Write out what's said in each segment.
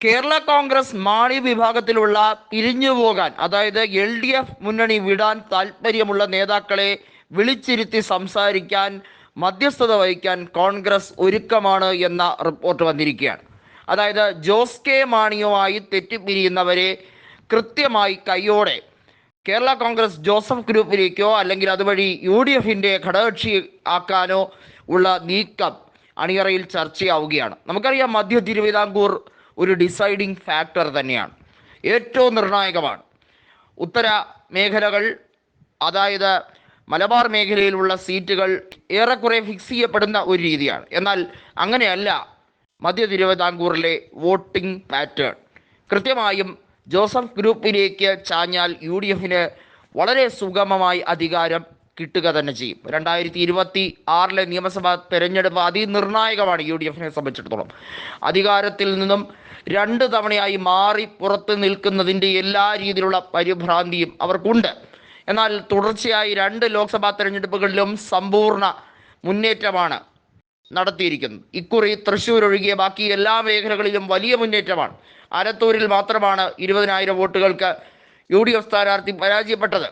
കേരള കോൺഗ്രസ് മാണി വിഭാഗത്തിലുള്ള പിരിഞ്ഞു പോകാൻ അതായത് എൽ ഡി എഫ് മുന്നണി വിടാൻ താല്പര്യമുള്ള നേതാക്കളെ വിളിച്ചിരുത്തി സംസാരിക്കാൻ മധ്യസ്ഥത വഹിക്കാൻ കോൺഗ്രസ് ഒരുക്കമാണ് എന്ന റിപ്പോർട്ട് വന്നിരിക്കുകയാണ്. അതായത് ജോസ് കെ മാണിയുമായി തെറ്റിപ്പിരിയുന്നവരെ കൃത്യമായി കൈയോടെ കേരള കോൺഗ്രസ് ജോസഫ് ഗ്രൂപ്പിലേക്കോ അല്ലെങ്കിൽ അതുവഴി യു ഡി എഫിന്റെ ഘടകകക്ഷി ആക്കാനോ ഉള്ള നീക്കം അണിയറയിൽ ചർച്ചയാവുകയാണ്. നമുക്കറിയാം മധ്യ തിരുവിതാംകൂർ ഒരു ഡിസൈഡിങ് ഫാക്ടർ തന്നെയാണ്. ഏറ്റവും നിർണായകമാണ്. ഉത്തര മേഖലകൾ അതായത് മലബാർ മേഖലയിലുള്ള സീറ്റുകൾ ഏറെക്കുറെ ഫിക്സ് ചെയ്യപ്പെടുന്ന ഒരു രീതിയാണ്. എന്നാൽ അങ്ങനെയല്ല മധ്യ തിരുവിതാംകൂറിലെ വോട്ടിംഗ് പാറ്റേൺ. കൃത്യമായും ജോസഫ് ഗ്രൂപ്പിലേക്ക് ചാഞ്ഞാൽ യു ഡി എഫിന് വളരെ സുഗമമായി അധികാരം കിട്ടുക തന്നെ ചെയ്യും. രണ്ടായിരത്തി ഇരുപത്തി ആറിലെ നിയമസഭാ തെരഞ്ഞെടുപ്പ് അതിനിർണായകമാണ് യു ഡി എഫിനെ സംബന്ധിച്ചിടത്തോളം. അധികാരത്തിൽ നിന്നും രണ്ട് തവണയായി മാറി പുറത്ത് നിൽക്കുന്നതിന്റെ എല്ലാ രീതിയിലുള്ള പരിഭ്രാന്തിയും അവർക്കുണ്ട്. എന്നാൽ തുടർച്ചയായി രണ്ട് ലോക്സഭാ തെരഞ്ഞെടുപ്പുകളിലും സമ്പൂർണ മുന്നേറ്റമാണ് നടത്തിയിരിക്കുന്നത്. ഇക്കുറി തൃശ്ശൂർ ഒഴികെ ബാക്കി എല്ലാ മേഖലകളിലും വലിയ മുന്നേറ്റമാണ്. ആലത്തൂരിൽ മാത്രമാണ് ഇരുപതിനായിരം വോട്ടുകൾക്ക് യു ഡി എഫ് സ്ഥാനാർത്ഥി പരാജയപ്പെട്ടത്.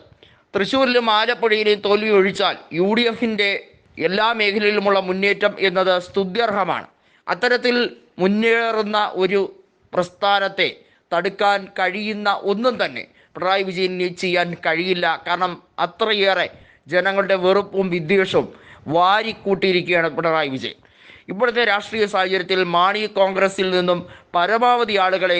തൃശ്ശൂരിലും ആലപ്പുഴയിലെയും തോൽവി ഒഴിച്ചാൽ യു ഡി എഫിന്റെ എല്ലാ മേഖലയിലുമുള്ള മുന്നേറ്റം എന്നത് സ്തുത്യർഹമാണ്. അത്തരത്തിൽ മുന്നേറുന്ന ഒരു പ്രസ്ഥാനത്തെ തടുക്കാൻ കഴിയുന്ന ഒന്നും തന്നെ പിണറായി വിജയന് ചെയ്യാൻ കഴിയില്ല. കാരണം അത്രയേറെ ജനങ്ങളുടെ വെറുപ്പും വിദ്വേഷവും വാരിക്കൂട്ടിയിരിക്കുകയാണ് പിണറായി വിജയൻ. ഇപ്പോഴത്തെ രാഷ്ട്രീയ സാഹചര്യത്തിൽ മാണി കോൺഗ്രസിൽ നിന്നും പരമാവധി ആളുകളെ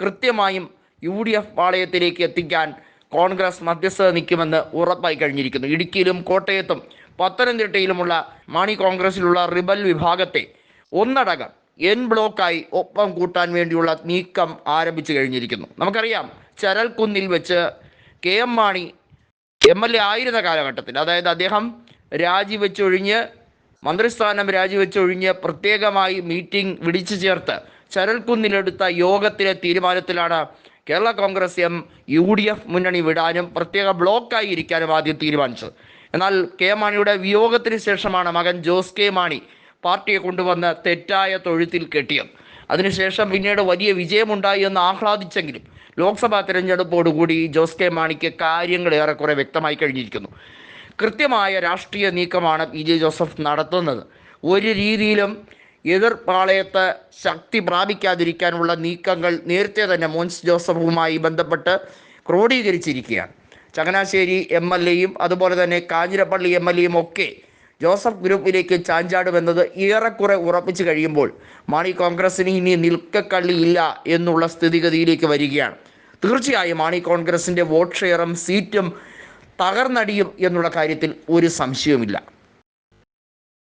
കൃത്യമായും യു ഡി എഫ് പാളയത്തിലേക്ക് എത്തിക്കാൻ കോൺഗ്രസ് മധ്യസ്ഥത നിൽക്കുമെന്ന് ഉറപ്പായി കഴിഞ്ഞിരിക്കുന്നു. ഇടുക്കിയിലും കോട്ടയത്തും പത്തനംതിട്ടയിലുമുള്ള മാണി കോൺഗ്രസിലുള്ള റിബൽ വിഭാഗത്തെ ഒന്നടങ്കം എൻ ബ്ലോക്കായി ഒപ്പം കൂട്ടാൻ വേണ്ടിയുള്ള നീക്കം ആരംഭിച്ചു കഴിഞ്ഞിരിക്കുന്നു. നമുക്കറിയാം ചരൽക്കുന്നിൽ വെച്ച് K M Mani M L A ആയിരുന്ന കാലഘട്ടത്തിൽ അതായത് അദ്ദേഹം രാജിവെച്ചൊഴിഞ്ഞ് മന്ത്രിസ്ഥാനം രാജിവെച്ചൊഴിഞ്ഞ് പ്രത്യേകമായി മീറ്റിംഗ് വിളിച്ചു ചേർത്ത് ചരൽക്കുന്നിലെടുത്ത യോഗത്തിലെ തീരുമാനത്തിലാണ് Kerala Congress M U D F മുന്നണി വിടാനും പ്രത്യേക ബ്ലോക്കായി ഇരിക്കാനും ആദ്യം തീരുമാനിച്ചത്. എന്നാൽ കെ മാണിയുടെ വിയോഗത്തിന് ശേഷമാണ് മകൻ ജോസ് കെ മാണി പാർട്ടിയെ കൊണ്ടുവന്ന് തെറ്റായ തൊഴുത്തിൽ കെട്ടിയത്. അതിനുശേഷം പിന്നീട് വലിയ വിജയമുണ്ടായി എന്ന് ആഹ്ലാദിച്ചെങ്കിലും ലോക്സഭാ തെരഞ്ഞെടുപ്പോടുകൂടി ജോസ് കെ മാണിക്ക് കാര്യങ്ങൾ ഏറെക്കുറെ വ്യക്തമായി കഴിഞ്ഞിരിക്കുന്നു. കൃത്യമായ രാഷ്ട്രീയ നീക്കമാണ് പി ജെ ജോസഫ് നടത്തുന്നത്. ഒരു രീതിയിലും എതിർ പാളയത്ത് ശക്തി പ്രാപിക്കാതിരിക്കാനുള്ള നീക്കങ്ങൾ നേരത്തെ തന്നെ മോൻസ് ജോസഫുമായി ബന്ധപ്പെട്ട് ക്രോഡീകരിച്ചിരിക്കുകയാണ്. ചങ്ങനാശ്ശേരി എം എൽ എയും അതുപോലെ തന്നെ കാഞ്ഞിരപ്പള്ളി എം എൽ എയും ഒക്കെ ജോസഫ് ഗ്രൂപ്പിലേക്ക് ചാഞ്ചാടുമെന്നത് ഏറെക്കുറെ ഉറപ്പിച്ചു കഴിയുമ്പോൾ മാണി കോൺഗ്രസിന് ഇനി നിൽക്കക്കള്ളിയില്ല എന്നുള്ള സ്ഥിതിഗതിയിലേക്ക് വരികയാണ്. തീർച്ചയായും മാണി കോൺഗ്രസിന്റെ വോട്ട് ഷെയറും സീറ്റും തകർന്നടിയും എന്നുള്ള കാര്യത്തിൽ ഒരു സംശയവുമില്ല.